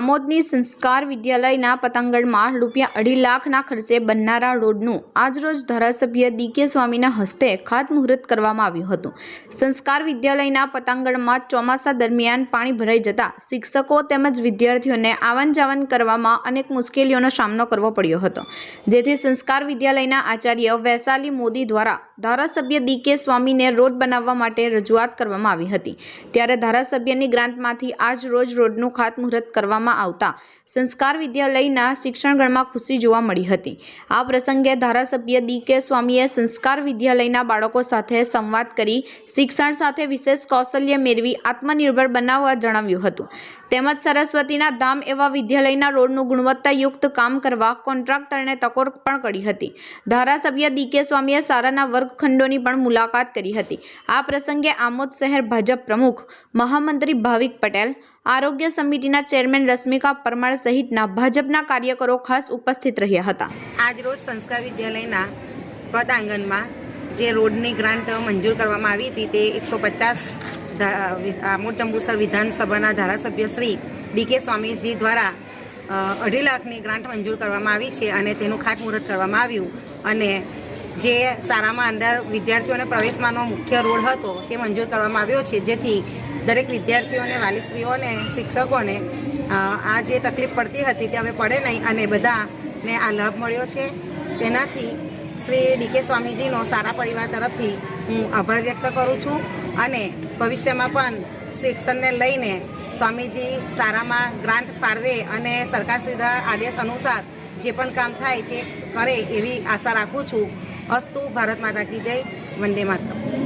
આમોદની સંસ્કાર વિદ્યાલયના પતંગડમાં રૂપિયા અઢી લાખના ખર્ચે બનનારા રોડનું આજરોજ ધારાસભ્ય ડીકે સ્વામીના હસ્તે ખાતમુહૂર્ત કરવામાં આવ્યું હતું. સંસ્કાર વિદ્યાલયના પતંગડમાં ચોમાસા દરમિયાન પાણી ભરાઈ જતા શિક્ષકો તેમજ વિદ્યાર્થીઓને આવન જાવન કરવામાં અનેક મુશ્કેલીઓનો સામનો કરવો પડ્યો હતો. જેથી સંસ્કાર વિદ્યાલયના આચાર્ય વૈશાલી મોદી દ્વારા ધારાસભ્ય ડીકે સ્વામીને રોડ બનાવવા માટે રજૂઆત કરવામાં આવી હતી. ત્યારે ધારાસભ્યની ગ્રાન્ટમાંથી આજ રોજ રોડનું ખાતમુહૂર્ત કરવામાં આવતા સંસ્કાર વિદ્યાલયના શિક્ષણગણમાં ખુશી જોવા મળી હતી. આ પ્રસંગે ધારાસભ્ય ડી કે સ્વામીએ સંસ્કાર વિદ્યાલયના બાળકો સાથે સંવાદ કરી શિક્ષણ સાથે વિશેષ કૌશલ્ય મેળવી આત્મનિર્ભર બનાવવા જણાવ્યું હતું. તેમજ સરસ્વતીના ધામ એવા વિદ્યાલયના રોડનું ગુણવત્તાયુક્ત કામ કરવા કોન્ટ્રાક્ટરને તકોર પણ કરી હતી. ધારાસભ્ય ડી કે સ્વામીએ શાળાના વર્ગખંડોની પણ મુલાકાત કરી હતી. આ પ્રસંગે આમોદ શહેર ભાજપ પ્રમુખ મહામંત્રી ભાવિક પટેલ, આરોગ્ય સમિતિના ચેરમેન રશ્મિકા પરમાર સહિતના ભાજપના કાર્યકરો ખાસ ઉપસ્થિત રહ્યા હતા. આજરોજ સંસ્કાર વિદ્યાલયના પદાંગણમાં જે રોડની ગ્રાન્ટ મંજૂર કરવામાં આવી હતી તે એકસો પચાસ આમોદ ચંબુસર વિધાનસભાના ધારાસભ્ય શ્રી ડીકે સ્વામીજી દ્વારા અઢી લાખની ગ્રાન્ટ મંજૂર કરવામાં આવી છે અને તેનું ખાતમુહૂર્ત કરવામાં આવ્યું. અને જે શાળામાં અંદર વિદ્યાર્થીઓને પ્રવેશમાંનો મુખ્ય રોડ હતો તે મંજૂર કરવામાં આવ્યો છે. જેથી દરેક વિદ્યાર્થીઓને, વાલીશ્રીઓને, શિક્ષકોને આ જે તકલીફ પડતી હતી તે હવે પડે નહીં અને બધાને આ લાભ મળ્યો છે. તેનાથી શ્રી ડીકે સ્વામીજીનો સારા પરિવાર તરફથી હું આભાર વ્યક્ત કરું છું અને ભવિષ્યમાં પણ શિક્ષણને લઈને સ્વામીજી સારામાં ગ્રાન્ટ ફાળવે અને સરકાર સીધા આદેશ અનુસાર જે પણ કામ થાય તે કરે એવી આશા રાખું છું. અસ્તુ ભારત માતા કી જય. વંદે માતરમ.